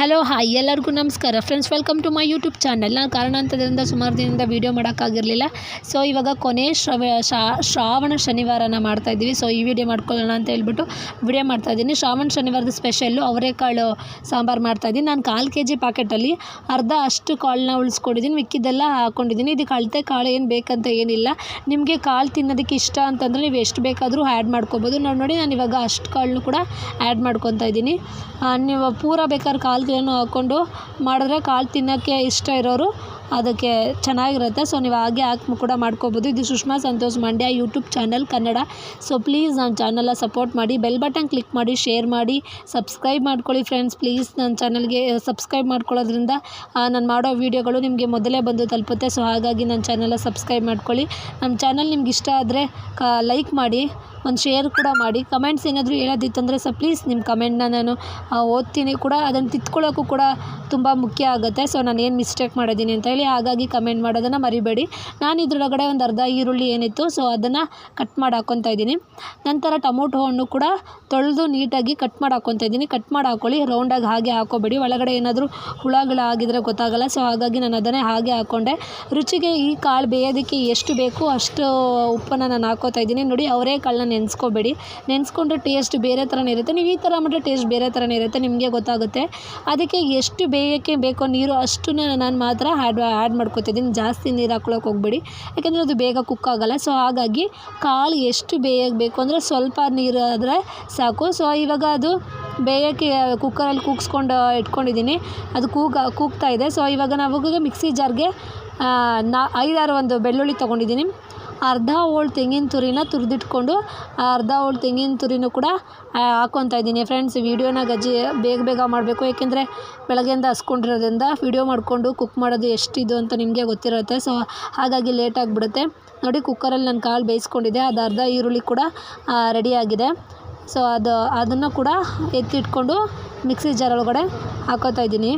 Hello, hi, ಎಲ್ಲರಿಗೂ ನಮಸ್ಕಾರ. Friends welcome to my YouTube channel ನಾನು ಕಾರಣಾಂತರದಿಂದ ಸುಮಾರು ದಿನದಿಂದ ವೀಡಿಯೋ ಮಾಡೋಕ್ಕಾಗಿರಲಿಲ್ಲ. ಸೊ ಇವಾಗ ಕೊನೆ ಶ್ರವ ಶ್ರಾವಣ ಶನಿವಾರನ ಮಾಡ್ತಾ ಇದ್ದೀವಿ. ಸೊ ಈ ವಿಡಿಯೋ ಮಾಡ್ಕೊಳ್ಳೋಣ ಅಂತ ಹೇಳ್ಬಿಟ್ಟು ವಿಡಿಯೋ ಮಾಡ್ತಾ ಇದ್ದೀನಿ. ಶ್ರಾವಣ ಶನಿವಾರದ ಸ್ಪೆಷಲ್ಲು ಅವರೆಕಾಳು ಸಾಂಬಾರು ಮಾಡ್ತಾ ಇದ್ದೀನಿ. ನಾನು ಕಾಲು ಕೆ ಜಿ ಪಾಕೆಟಲ್ಲಿ ಅರ್ಧ ಅಷ್ಟು ಕಾಳನ್ನ ಉಳಿಸ್ಕೊಂಡಿದ್ದೀನಿ. ಮಿಕ್ಕಿದ್ದೆಲ್ಲ ಹಾಕ್ಕೊಂಡಿದ್ದೀನಿ ಇದಕ್ಕೆ ಅಳತೆ ಕಾಳು ಏನು ಬೇಕಂತ ಏನಿಲ್ಲ. ನಿಮಗೆ ಕಾಳು ತಿನ್ನೋದಕ್ಕೆ ಇಷ್ಟ ಅಂತಂದರೆ ನೀವು ಎಷ್ಟು ಬೇಕಾದರೂ ಆ್ಯಡ್ ಮಾಡ್ಕೊಬೋದು. ನೋಡಿ ನಾನು ಇವಾಗ ಅಷ್ಟು ಕಾಳನ್ನು ಕೂಡ ಆ್ಯಡ್ ಮಾಡ್ಕೊತಾ ಇದ್ದೀನಿ. ನೀವು ಪೂರ ಬೇಕಾದ್ರೆ ಕಾಳುಗಳನ್ನು ಹಾಕ್ಕೊಂಡು ಮಾಡಿದ್ರೆ ಕಾಳು ತಿನ್ನೋಕ್ಕೆ ಇಷ್ಟ ಇರೋರು ಅದಕ್ಕೆ ಚೆನ್ನಾಗಿರುತ್ತೆ. ಸೊ ನೀವು ಹಾಗೆ ಹಾಕಿ ಕೂಡ ಮಾಡ್ಕೋಬೋದು. ಇದು Sushma Santosh Mandya YouTube channel Kannada. So please ನನ್ನ ಚಾನಲ್ನ ಸಪೋರ್ಟ್ ಮಾಡಿ. ಬೆಲ್ ಬಟನ್ ಕ್ಲಿಕ್ ಮಾಡಿ ಶೇರ್ ಮಾಡಿ. ಸಬ್ಸ್ಕ್ರೈಬ್ ಮಾಡ್ಕೊಳ್ಳಿ ಫ್ರೆಂಡ್ಸ್ ಪ್ಲೀಸ್ ನನ್ನ ಚಾನಲ್ಗೆ ಸಬ್ಸ್ಕ್ರೈಬ್ ಮಾಡ್ಕೊಳ್ಳೋದ್ರಿಂದ ನಾನು ಮಾಡೋ ವೀಡಿಯೋಗಳು ನಿಮಗೆ ಮೊದಲೇ ಬಂದು ತಲುಪುತ್ತೆ. ಸೊ ಹಾಗಾಗಿ ನನ್ನ ಚಾನಲ್ನ ಸಬ್ಸ್ಕ್ರೈಬ್ ಮಾಡ್ಕೊಳ್ಳಿ. ನಮ್ಮ ಚಾನಲ್ ನಿಮ್ಗೆ ಇಷ್ಟ ಆದರೆ ಲೈಕ್ ಮಾಡಿ. ಒಂದು ಶೇರ್ ಕೂಡ ಮಾಡಿ. ಕಮೆಂಟ್ಸ್ ಏನಾದರೂ ಹೇಳೋದಿತ್ತಂದರೆ ಸೊ ಪ್ಲೀಸ್ ನಿಮ್ಮ ಕಮೆಂಟ್ನ ನಾನು ಓದ್ತೀನಿ ಕೂಡ. ಅದನ್ನು ತಿತ್ಕೊಳ್ಳೋಕ್ಕೂ ಕೂಡ ತುಂಬ ಮುಖ್ಯ ಆಗುತ್ತೆ. ಸೊ ನಾನು ಏನು ಮಿಸ್ಟೇಕ್ ಮಾಡಿದ್ದೀನಿ ಅಂತ ಹೇಳಿ. ಹಾಗಾಗಿ ಕಮೆಂಟ್ ಮಾಡೋದನ್ನು ಮರಿಬೇಡಿ. ನಾನು ಇದ್ರೊಳಗಡೆ ಒಂದು ಅರ್ಧ ಈರುಳ್ಳಿ ಏನಿತ್ತು ಸೊ ಅದನ್ನು ಕಟ್ ಮಾಡಿ ಹಾಕ್ಕೊತಾ ಇದ್ದೀನಿ. ನಂತರ ಟೊಮೊಟೊ ಹಣ್ಣು ಕೂಡ ತೊಳೆದು ನೀಟಾಗಿ ಕಟ್ ಮಾಡಿ ಹಾಕ್ಕೊತಾ ಇದ್ದೀನಿ. ಕಟ್ ಮಾಡಿ ಹಾಕ್ಕೊಳ್ಳಿ ರೌಂಡಾಗಿ ಹಾಗೆ ಹಾಕೋಬೇಡಿ. ಒಳಗಡೆ ಏನಾದರೂ ಹುಳಗಳು ಆಗಿದ್ರೆ ಗೊತ್ತಾಗಲ್ಲ ಸೊ ಹಾಗಾಗಿ ನಾನು ಅದನ್ನೇ ಹಾಗೆ ಹಾಕ್ಕೊಂಡೆ ರುಚಿಗೆ ಈ ಕಾಳು ಬೇಯೋದಕ್ಕೆ ಎಷ್ಟು ಬೇಕು ಅಷ್ಟು ಉಪ್ಪನ್ನು ನಾನು ಹಾಕೋತಾ ಇದ್ದೀನಿ. ನೋಡಿ, ಅವರೇ ಕಾಳನ್ನ ನೆನೆಸ್ಕೋಬೇಡಿ. ನೆನೆಸ್ಕೊಂಡ್ರೆ ಟೇಸ್ಟ್ ಬೇರೆ ಥರನೇ ಇರುತ್ತೆ. ನೀವು ಈ ಥರ ಮಾಡಿದ್ರೆ ಟೇಸ್ಟ್ ಬೇರೆ ಥರನೇ ಇರುತ್ತೆ, ನಿಮಗೆ ಗೊತ್ತಾಗುತ್ತೆ. ಅದಕ್ಕೆ ಎಷ್ಟು ಬೇಯೋಕ್ಕೆ ಬೇಕೋ ನೀರು ಅಷ್ಟು ನಾನು ಮಾತ್ರ ಆ್ಯಡ್ ಆ್ಯಡ್ ಮಾಡ್ಕೊತಿದ್ದೀನಿ. ಜಾಸ್ತಿ ನೀರು ಹಾಕ್ಕೊಳಕ್ಕೆ ಹೋಗಬೇಡಿ. ಯಾಕೆಂದರೆ ಅದು ಬೇಗ ಕುಕ್ ಆಗಲ್ಲ. ಸೊ ಹಾಗಾಗಿ ಕಾಳು ಎಷ್ಟು ಬೇಯಕ್ಕೆ ಬೇಕು ಅಂದರೆ ಸ್ವಲ್ಪ ನೀರು ಆದರೆ ಸಾಕು. ಸೊ ಇವಾಗ ಅದು ಬೇಯೋಕ್ಕೆ ಕುಕ್ಕರಲ್ಲಿ ಕೂಗಿಸ್ಕೊಂಡು ಇಟ್ಕೊಂಡಿದ್ದೀನಿ. ಅದು ಕೂಗ, ಕೂಗ್ತಾ ಇದೆ. ಸೊ ಇವಾಗ ನಾವು ಮಿಕ್ಸಿ ಜಾರ್ಗೆ ನಾ, ಐದಾರು ಒಂದು ಬೆಳ್ಳುಳ್ಳಿ ತೊಗೊಂಡಿದ್ದೀನಿ. ಅರ್ಧ ಹೋಳು ತೆಂಗಿನ ತುರಿನ ತುರಿದಿಟ್ಕೊಂಡು ಅರ್ಧ ಹೋಳು ತೆಂಗಿನ ತುರಿನೂ ಕೂಡ ಹಾಕ್ಕೊತಾ ಇದ್ದೀನಿ. ಫ್ರೆಂಡ್ಸ್ ವೀಡಿಯೋನ ಗಜ್ಜಿ, ಬೇಗ ಬೇಗ ಮಾಡಬೇಕು. ಏಕೆಂದರೆ ಬೆಳಗ್ಗೆಯಿಂದ ಹಸ್ಕೊಂಡಿರೋದ್ರಿಂದ ವೀಡಿಯೋ ಮಾಡಿಕೊಂಡು ಕುಕ್ ಮಾಡೋದು ಎಷ್ಟಿದು ಅಂತ ನಿಮಗೆ ಗೊತ್ತಿರುತ್ತೆ. ಸೊ ಹಾಗಾಗಿ ಲೇಟ್ ಆಗಿಬಿಡುತ್ತೆ. ನೋಡಿ ಕುಕ್ಕರಲ್ಲಿ ನಾನು ಕಾಳು ಬೇಯಿಸ್ಕೊಂಡಿದ್ದೆ ಅದು ಅರ್ಧ ಈರುಳ್ಳಿ ಕೂಡ ರೆಡಿಯಾಗಿದೆ ಸೊ ಅದು, ಅದನ್ನು ಕೂಡ ಎತ್ತಿಟ್ಕೊಂಡು ಮಿಕ್ಸಿ ಜಾರ್ ಒಳಗಡೆ ಹಾಕೋತಾ ಇದ್ದೀನಿ.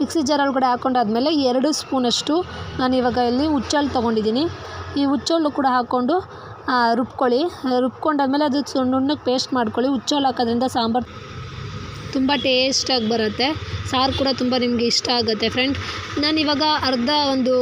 ಮಿಕ್ಸಿ ಜಾರ್ ಒಳಗಡೆ ಹಾಕ್ಕೊಂಡಾದ್ಮೇಲೆ ಎರಡು ಸ್ಪೂನಷ್ಟು ನಾನು ಇವಾಗ ಇಲ್ಲಿ ಹುಚ್ಚಲ್ಲಿ ತೊಗೊಂಡಿದ್ದೀನಿ. ಈ ಹುಚ್ಚೋಳು ಕೂಡ ಹಾಕ್ಕೊಂಡು ರುಬ್ಕೊಳ್ಳಿ. ರುಬ್ಕೊಂಡಾದ್ಮೇಲೆ ಅದು ನುಣ್ಣಗೆ ಪೇಸ್ಟ್ ಮಾಡ್ಕೊಳ್ಳಿ. ಹುಚ್ಚೋಳು ಹಾಕೋದ್ರಿಂದ ಸಾಂಬಾರು ತುಂಬ ಟೇಸ್ಟಾಗಿ ಬರುತ್ತೆ. ಸಾರು ಕೂಡ ತುಂಬ ನಿಮಗೆ ಇಷ್ಟ ಆಗುತ್ತೆ ಫ್ರೆಂಡ್ ನಾನು ಇವಾಗ ಅರ್ಧ ಒಂದು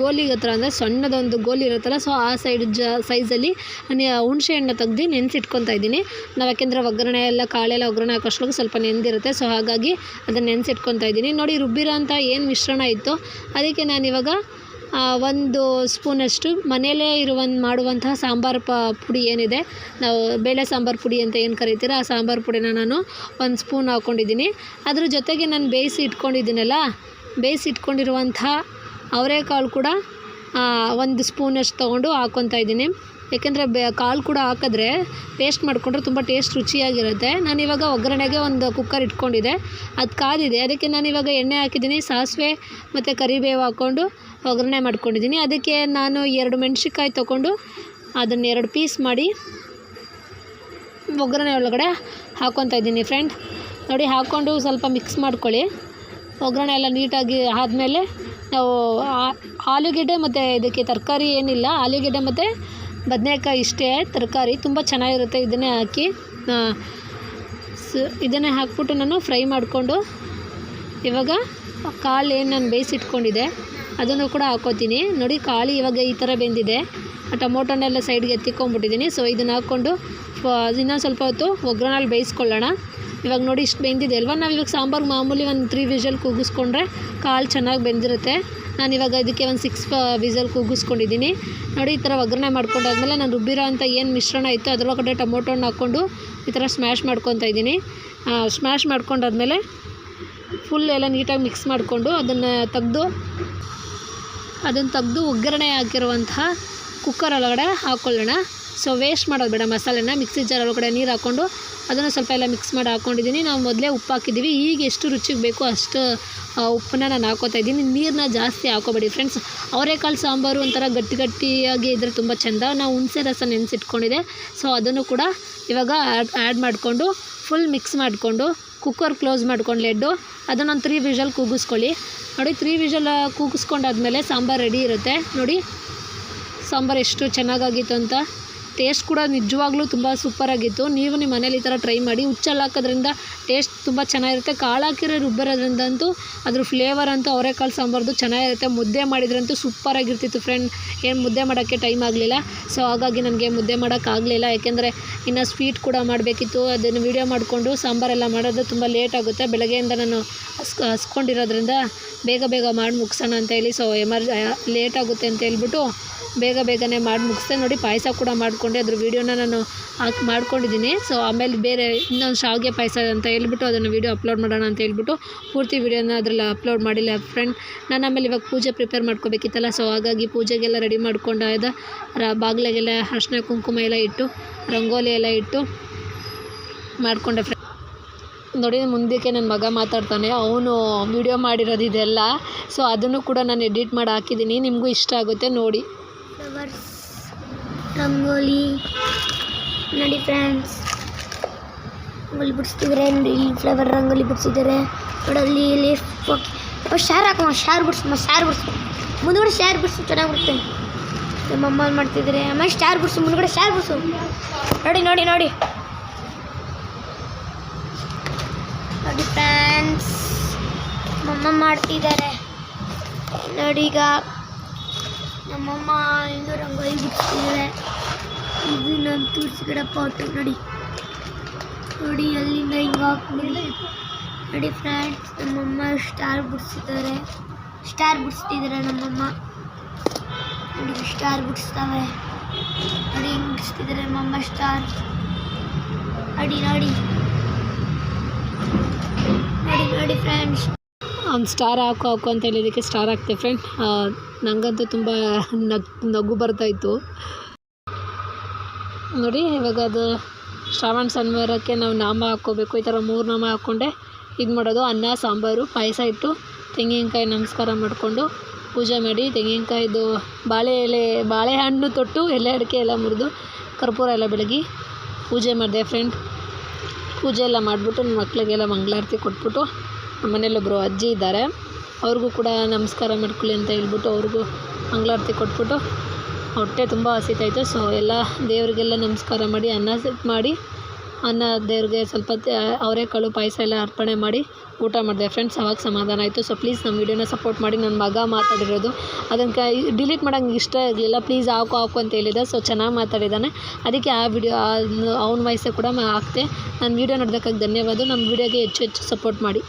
ಗೋಲಿ ಹತ್ರ ಅಂದರೆ ಸಣ್ಣದೊಂದು ಗೋಲಿ ಇರುತ್ತಲ್ಲ ಸೊ ಆ ಸೈಡ್ ಜ ಸೈಜಲ್ಲಿ ನಾನು ಹುಣಸೆ ಹಣ್ಣು ತೆಗ್ದು ನೆನೆಸಿಟ್ಕೊತಾ ಇದ್ದೀನಿ. ನಾವು ಯಾಕೆಂದರೆ ಒಗ್ಗರಣೆ ಎಲ್ಲ ಕಾಳೆಲ್ಲ ಒಗ್ಗರಣೆ ಹಾಕೋಷ್ಟ್ರೊಳಗೆ ಸ್ವಲ್ಪ ನೆನೆದಿರುತ್ತೆ ಸೊ ಹಾಗಾಗಿ ಅದನ್ನು ನೆನೆಸಿಟ್ಕೊತಾ ಇದ್ದೀನಿ. ನೋಡಿ ರುಬ್ಬಿರೋ ಏನು ಮಿಶ್ರಣ ಇತ್ತು ಅದಕ್ಕೆ ನಾನಿವಾಗ ಆ, ಒಂದು ಸ್ಪೂನಷ್ಟು ಮನೆಯಲ್ಲೇ ಇರುವ ಮಾಡುವಂತಹ ಸಾಂಬಾರು ಪ, ಪುಡಿ ಏನಿದೆ, ನಾವು ಬೇಳೆ ಸಾಂಬಾರು ಪುಡಿ ಅಂತ ಏನು ಕರಿತೀರ, ಆ ಸಾಂಬಾರು ಪುಡಿನ ನಾನು ಒಂದು ಸ್ಪೂನ್ ಹಾಕ್ಕೊಂಡಿದ್ದೀನಿ ಅದ್ರ ಜೊತೆಗೆ ನಾನು ಬೇಯಿಸಿ ಇಟ್ಕೊಂಡಿದ್ದೀನಲ್ಲ, ಬೇಯಿಸಿ ಇಟ್ಕೊಂಡಿರುವಂಥ ಅವರೆಕಾಳು ಕೂಡ ಒಂದು ಸ್ಪೂನಷ್ಟು ತೊಗೊಂಡು ಹಾಕ್ಕೊತಾ ಇದ್ದೀನಿ. ಯಾಕೆಂದರೆ ಬೆ, ಕಾಳು ಕೂಡ ಹಾಕಿದ್ರೆ ಪೇಸ್ಟ್ ಮಾಡಿಕೊಂಡ್ರೆ ತುಂಬ ಟೇಸ್ಟ್ ರುಚಿಯಾಗಿರುತ್ತೆ. ನಾನಿವಾಗ ಒಗ್ಗರಣೆಗೆ ಒಂದು ಕುಕ್ಕರ್ ಇಟ್ಕೊಂಡಿದ್ದೆ, ಅದು ಕಾದಿದೆ. ಅದಕ್ಕೆ ನಾನಿವಾಗ ಎಣ್ಣೆ ಹಾಕಿದ್ದೀನಿ, ಸಾಸಿವೆ ಮತ್ತು ಕರಿಬೇವು ಹಾಕ್ಕೊಂಡು ಒಗ್ಗರಣೆ ಮಾಡ್ಕೊಂಡಿದ್ದೀನಿ. ಅದಕ್ಕೆ ನಾನು ಎರಡು ಮೆಣಸಿಕಾಯಿ ತೊಗೊಂಡು ಅದನ್ನು ಎರಡು ಪೀಸ್ ಮಾಡಿ ಒಗ್ಗರಣೆ ಒಳಗಡೆ ಹಾಕ್ಕೊತಾ ಇದ್ದೀನಿ ಫ್ರೆಂಡ್ ನೋಡಿ ಹಾಕ್ಕೊಂಡು ಸ್ವಲ್ಪ ಮಿಕ್ಸ್ ಮಾಡ್ಕೊಳ್ಳಿ. ಒಗ್ಗರಣೆ ಎಲ್ಲ ನೀಟಾಗಿ ಆದಮೇಲೆ ನಾವು ಆಲೂಗೆಡ್ಡೆ ಮತ್ತು ಇದಕ್ಕೆ ತರಕಾರಿ ಏನಿಲ್ಲ, ಆಲೂಗೆಡ್ಡೆ ಮತ್ತು ಬದನೆಕಾಯಿ ಇಷ್ಟೇ. ತರಕಾರಿ ತುಂಬ ಚೆನ್ನಾಗಿರುತ್ತೆ. ಇದನ್ನೇ ಹಾಕಿ ಇದನ್ನೇ ಹಾಕ್ಬಿಟ್ಟು ನಾನು ಫ್ರೈ ಮಾಡಿಕೊಂಡು ಇವಾಗ ಕಾಳು ಏನು ನಾನು ಬೇಯಿಸಿಟ್ಕೊಂಡಿದ್ದೆ. ಅದನ್ನು ಕೂಡ ಹಾಕೋತೀನಿ. ನೋಡಿ ಕಾಳು ಇವಾಗ ಈ ಥರ ಬೆಂದಿದೆ. ಆ ಟೊಮೊಟೊನೆಲ್ಲ ಸೈಡ್ಗೆ ಎತ್ತಿಕೊಂಡ್ಬಿಟ್ಟಿದ್ದೀನಿ. ಸೊ ಇದನ್ನು ಹಾಕ್ಕೊಂಡು ಇನ್ನೊಂದು ಸ್ವಲ್ಪ ಹೊತ್ತು ಒಗ್ಗರಣೆಲಿ ಬೇಯಿಸ್ಕೊಳ್ಳೋಣ. ಇವಾಗ ನೋಡಿ, ಇಷ್ಟು ಬೆಂದಿದೆ ಅಲ್ವಾ? ನಾವು ಇವಾಗ ಸಾಂಬಾರು ಮಾಮೂಲಿ ಒಂದು ತ್ರೀ ವಿಷಲ್ ಕೂಗಿಸ್ಕೊಂಡ್ರೆ ಕಾಳು ಚೆನ್ನಾಗಿ ಬೆಂದಿರುತ್ತೆ. ನಾನು ಇವಾಗ ಇದಕ್ಕೆ ಒಂದು ಸಿಕ್ಸ್ ವಿಸಲ್ ಕೂಗಿಸ್ಕೊಂಡಿದ್ದೀನಿ. ನೋಡಿ, ಈ ಥರ ಒಗ್ಗರಣೆ ಮಾಡ್ಕೊಂಡಾದ್ಮೇಲೆ ನಾನು ರುಬ್ಬಿರೋ ಅಂಥ ಏನು ಮಿಶ್ರಣ ಇತ್ತು ಅದರೊಳಗಡೆ ಟೊಮೊಟೊನ ಹಾಕ್ಕೊಂಡು ಈ ಥರ ಸ್ಮ್ಯಾಶ್ ಮಾಡ್ಕೊತಾ ಇದ್ದೀನಿ. ಸ್ಮ್ಯಾಶ್ ಮಾಡ್ಕೊಂಡಾದ್ಮೇಲೆ ಫುಲ್ ಎಲ್ಲ ನೀಟಾಗಿ ಮಿಕ್ಸ್ ಮಾಡಿಕೊಂಡು ಅದನ್ನು ತೆಗ್ದು ಅದನ್ನು ತೆಗೆದು ಒಗ್ಗರಣೆ ಹಾಕಿರುವಂತಹ ಕುಕ್ಕರ್ ಒಳಗಡೆ ಹಾಕ್ಕೊಳ್ಳೋಣ ಸೊ ವೇಸ್ಟ್ ಮಾಡೋದು ಬೇಡ, ಮಸಾಲೆನ ಮಿಕ್ಸಿ ಜಾರ್ ಒಳಗಡೆ ನೀರು ಹಾಕ್ಕೊಂಡು ಅದನ್ನು ಸ್ವಲ್ಪ ಎಲ್ಲ ಮಿಕ್ಸ್ ಮಾಡಿ ಹಾಕ್ಕೊಂಡಿದ್ದೀನಿ ನಾವು ಮೊದಲೇ ಉಪ್ಪು ಹಾಕಿದ್ದೀವಿ ಈಗ ಎಷ್ಟು ರುಚಿಗೆ ಬೇಕು ಅಷ್ಟು ಉಪ್ಪನ್ನ ನಾನು ಹಾಕೋತಾ ಇದ್ದೀನಿ. ನೀರನ್ನ ಜಾಸ್ತಿ ಹಾಕೋಬೇಡಿ ಫ್ರೆಂಡ್ಸ್ ಅವರೆಕಾಳು ಸಾಂಬಾರು ಒಂಥರ ಗಟ್ಟಿ ಗಟ್ಟಿಯಾಗಿ ಇದ್ದರೆ ತುಂಬ ಚೆಂದ. ನಾವು ಹುಣಸೆ ರಸ ನೆನೆಸಿಟ್ಕೊಂಡಿದೆ. ಸೊ ಅದನ್ನು ಕೂಡ ಇವಾಗ ಆ್ಯಡ್ ಆ್ಯಡ್ ಮಾಡಿಕೊಂಡು ಫುಲ್ ಮಿಕ್ಸ್ ಮಾಡಿಕೊಂಡು ಕುಕ್ಕರ್ ಕ್ಲೋಸ್ ಮಾಡ್ಕೊಂಡು ಲೆಡ್ಡು ಅದನ್ನೊಂದು ತ್ರೀ ವಿಷಲ್ ಕೂಗಿಸ್ಕೊಳ್ಳಿ. ನೋಡಿ ತ್ರೀ ವಿಷಲ್ ಕೂಗಿಸ್ಕೊಂಡಾದ್ಮೇಲೆ ಸಾಂಬಾರು ರೆಡಿ ಇರುತ್ತೆ. ನೋಡಿ, ಸಾಂಬಾರು ಎಷ್ಟು ಚೆನ್ನಾಗಾಗಿತ್ತು ಅಂತ. ಟೇಸ್ಟ್ ಕೂಡ ನಿಜವಾಗ್ಲೂ ತುಂಬ ಸೂಪರಾಗಿತ್ತು ನೀವು ನಿಮ್ಮ ಮನೇಲಿ ಈ ಥರ ಟ್ರೈ ಮಾಡಿ ಹುಚ್ಚಲ್ಲಿ ಹಾಕೋದ್ರಿಂದ ಟೇಸ್ಟ್ ತುಂಬ ಚೆನ್ನಾಗಿರುತ್ತೆ. ಕಾಳು ಹಾಕಿರೋ ರುಬ್ಬಿರೋದ್ರಿಂದಂತೂ ಅದ್ರ ಫ್ಲೇವರ್ ಅಂತೂ ಅವರೆಕಾಳು ಸಾಂಬಾರ್ದು ಚೆನ್ನಾಗಿರುತ್ತೆ. ಮುದ್ದೆ ಮಾಡಿದ್ರಂತೂ ಸೂಪರಾಗಿರ್ತಿತ್ತು ಫ್ರೆಂಡ್ ಏನು ಮುದ್ದೆ ಮಾಡೋಕ್ಕೆ ಟೈಮ್ ಆಗಲಿಲ್ಲ. ಸೊ ಹಾಗಾಗಿ ನನಗೆ ಮುದ್ದೆ ಮಾಡೋಕ್ಕಾಗಲಿಲ್ಲ ಯಾಕೆಂದರೆ ಇನ್ನು ಸ್ವೀಟ್ ಕೂಡ ಮಾಡಬೇಕಿತ್ತು. ಅದನ್ನು ವೀಡಿಯೋ ಮಾಡಿಕೊಂಡು ಸಾಂಬಾರೆಲ್ಲ ಮಾಡೋದು ತುಂಬ ಲೇಟ್ ಆಗುತ್ತೆ. ಬೆಳಗ್ಗೆಯಿಂದ ನಾನು ಹಸ್, ಹಸ್ಕೊಂಡಿರೋದ್ರಿಂದ ಬೇಗ ಬೇಗ ಮಾಡಿ ಮುಗಿಸೋಣ ಅಂತ ಹೇಳಿ. ಸೊ ಎಮರ್ಜ ಲೇಟ್ ಆಗುತ್ತೆ ಅಂತ ಹೇಳ್ಬಿಟ್ಟು ಬೇಗ ಬೇಗನೆ ಮಾಡಿ ಮುಗಿಸ್ದೆ ನೋಡಿ ಪಾಯಸ ಕೂಡ ಮಾಡಿಕೊಂಡೆ. ಅದ್ರ ವೀಡಿಯೋನ ನಾನು ಹಾಕಿ ಮಾಡ್ಕೊಂಡಿದ್ದೀನಿ. ಸೊ ಆಮೇಲೆ ಬೇರೆ ಇನ್ನೊಂದು ಶಾವಿಗೆ ಪಾಯಸ ಅಂತ ಹೇಳ್ಬಿಟ್ಟು ಅದನ್ನು ವೀಡಿಯೋ ಅಪ್ಲೋಡ್ ಮಾಡೋಣ ಅಂತ ಹೇಳ್ಬಿಟ್ಟು ಪೂರ್ತಿ ವೀಡಿಯೋನ ಅದರಲ್ಲಿ ಅಪ್ಲೋಡ್ ಮಾಡಿಲ್ಲ ಫ್ರೆಂಡ್ ನಾನು ಆಮೇಲೆ ಇವಾಗ ಪೂಜೆ ಪ್ರಿಪೇರ್ ಮಾಡ್ಕೋಬೇಕಿತ್ತಲ್ಲ ಸೊ ಹಾಗಾಗಿ ಪೂಜೆಗೆಲ್ಲ ರೆಡಿ ಮಾಡ್ಕೊಂಡು ಆಯ್ದ. ರ, ಬಾಗಿಲಿಗೆಲ್ಲ ಅರ್ಶಿನ ಕುಂಕುಮ ಎಲ್ಲ ಇಟ್ಟು, ರಂಗೋಲಿ ಎಲ್ಲ ಇಟ್ಟು ಮಾಡಿಕೊಂಡೆ ಫ್ರೆಂಡ್ ನೋಡಿ, ಮುಂದಕ್ಕೆ ನನ್ನ ಮಗ ಮಾತಾಡ್ತಾನೆ. ಅವನು ವಿಡಿಯೋ ಮಾಡಿರೋದು ಇದೆಲ್ಲ. ಸೊ ಅದನ್ನು ಕೂಡ ನಾನು ಎಡಿಟ್ ಮಾಡಿ ಹಾಕಿದ್ದೀನಿ. ನಿಮಗೂ ಇಷ್ಟ ಆಗುತ್ತೆ ನೋಡಿ. ಫ್ಲವರ್ಸ್ ರಂಗೋಲಿ, ನೋಡಿ ಫ್ರೆಂಡ್ಸ್ ರಂಗೋಲಿ ಬಿಡಿಸ್ತಿದ್ದಾರೆ ಇಲ್ಲಿ ಫ್ಲವರ್ ರಂಗೋಲಿ ಬಿಡಿಸಿದ್ದಾರೆ ನೋಡಲ್ಲಿ ಇಲ್ಲಿ ಶಾರ್ ಹಾಕಮ್ಮ ಶಾರ್ ಬಿಡಿಸಮ್ಮ ಶಾರ್ ಬಿಡಿಸು. ಮುಂದ್ಗಡೆ ಶಾರ್ ಬಿಡಿಸು, ಚೆನ್ನಾಗಿ ಬಿಡ್ತೇನೆ ನಮ್ಮ ಅಮ್ಮ ಮಾಡ್ತಿದ್ದಾರೆ ಅಮ್ಮ, ಶಾರ್ ಬಿಡಿಸು, ಮುಂದ್ಗಡೆ ಸ್ಟಾರ್ ಬಿಡಿಸು. ನೋಡಿ ನೋಡಿ ನೋಡಿ. ನೋಡಿ ಫ್ರೆಂಡ್ಸ್ ನಮ್ಮಮ್ಮ ಮಾಡ್ತಿದ್ದಾರೆ ನೋಡಿ ಈಗ ನಮ್ಮಮ್ಮ ಇನ್ನೂ ರಂಗೋಲಿ ಬಿಡಿಸ್ತಿದ್ದಾರೆ ಇದು ನನ್ನ ತುಳಸಿ ಪಾಟು ನೋಡಿ. ನೋಡಿ, ಅಲ್ಲಿಂದ ಹಿಂಗೆ ಹಾಕ್ಬಿಡಿ. ನೋಡಿ ಫ್ರೆಂಡ್ಸ್ ನಮ್ಮಮ್ಮ ಸ್ಟಾರ್ ಬಿಡಿಸಿದ್ದಾರೆ. ಸ್ಟಾರ್ ಬಿಡಿಸ್ತಿದ್ದಾರೆ ನಮ್ಮಮ್ಮ. ನೋಡಿ ಸ್ಟಾರ್ ಬಿಡಿಸ್ತಾವೆ. ನೋಡಿ, ಹಿಂಗೆ ಬಿಡಿಸ್ತಿದ್ದಾರೆ ನಮ್ಮಮ್ಮ ಸ್ಟಾರ್ ನೋಡಿ ನೋಡಿ. ನೋಡಿ ನೋಡಿ ಫ್ರೆಂಡ್ಸ್ ಅವ್ನು ಸ್ಟಾರ್ ಹಾಕು ಹಾಕು ಅಂತ ಹೇಳಿದ್ದಕ್ಕೆ ಸ್ಟಾರ್ ಹಾಕ್ತೆ ಫ್ರೆಂಡ್ ನನಗಂತೂ ತುಂಬ ನಗ್, ನಗು ಬರ್ತಾಯಿತ್ತು ನೋಡಿ, ಇವಾಗ ಅದು ಶ್ರಾವಣ ಶನಿವಾರಕ್ಕೆ ನಾವು ನಾಮ ಹಾಕ್ಕೋಬೇಕು. ಈ ಥರ ಮೂರು ನಾಮ ಹಾಕ್ಕೊಂಡೆ. ಇದು ಮಾಡೋದು ಅನ್ನ, ಸಾಂಬಾರು, ಪಾಯಸ ಇಟ್ಟು ತೆಂಗಿನಕಾಯಿ ನಮಸ್ಕಾರ ಮಾಡಿಕೊಂಡು ಪೂಜೆ ಮಾಡಿ. ತೆಂಗಿನಕಾಯ್ದು ಬಾಳೆ ಎಲೆ, ಬಾಳೆಹಣ್ಣು ತೊಟ್ಟು, ಎಲೆ ಅಡಿಕೆ ಎಲ್ಲ ಮುರಿದು ಕರ್ಪೂರ ಎಲ್ಲ ಬೆಳಗಿ ಪೂಜೆ ಮಾಡಿದೆ ಫ್ರೆಂಡ್ ಪೂಜೆ ಎಲ್ಲ ಮಾಡಿಬಿಟ್ಟು ನನ್ನ ಮಕ್ಕಳಿಗೆಲ್ಲ ಮಂಗಳಾರತಿ ಕೊಟ್ಬಿಟ್ಟು ಮನೇಲಿ ಒಬ್ಬರು ಅಜ್ಜಿ ಇದ್ದಾರೆ. ಅವ್ರಿಗೂ ಕೂಡ ನಮಸ್ಕಾರ ಮಾಡ್ಕೊಳ್ಳಿ ಅಂತ ಹೇಳ್ಬಿಟ್ಟು ಅವ್ರಿಗೂ ಮಂಗಳಾರತಿ ಕೊಟ್ಬಿಟ್ಟು ಹೊಟ್ಟೆ ತುಂಬ ಹಸಿತಾಯಿತು. ಸೊ ಎಲ್ಲ ದೇವರಿಗೆಲ್ಲ ನಮಸ್ಕಾರ ಮಾಡಿ, ಅನ್ನ ಮಾಡಿ, ಅನ್ನ ದೇವ್ರಿಗೆ ಸ್ವಲ್ಪ ಅವರೇ ಅವರೆಕಾಳು ಪಾಯಸ ಎಲ್ಲ ಅರ್ಪಣೆ ಮಾಡಿ ಊಟ ಮಾಡಿದೆ. ಫ್ರೆಂಡ್ಸ್ ಅವಾಗ ಸಮಾಧಾನ ಆಯಿತು. ಸೊ ಪ್ಲೀಸ್ ನಮ್ಮ ವೀಡಿಯೋನ ಸಪೋರ್ಟ್ ಮಾಡಿ, ನನ್ನ ಮಗ ಮಾತಾಡಿರೋದು. ಅದಕ್ಕೆ ಡಿಲೀಟ್ ಮಾಡೋಂಗೆ ಇಷ್ಟ ಇರಲಿಲ್ಲ. ಪ್ಲೀಸ್ ಹಾಕು ಹಾಕು ಅಂತ ಹೇಳಿದೆ ಸೊ ಚೆನ್ನಾಗಿ ಮಾತಾಡಿದ್ದಾನೆ. ಅದಕ್ಕೆ ಆ ವಿಡಿಯೋ ಅವನ ವಾಯ್ಸೇ ಕೂಡ ಹಾಕ್ತೆ. ನನ್ನ ವೀಡಿಯೋ ನೋಡೋದಕ್ಕಾಗಿ ಧನ್ಯವಾದ. ನಮ್ಮ ವೀಡಿಯೋಗೆ ಹೆಚ್ಚು ಹೆಚ್ಚು ಸಪೋರ್ಟ್ ಮಾಡಿ.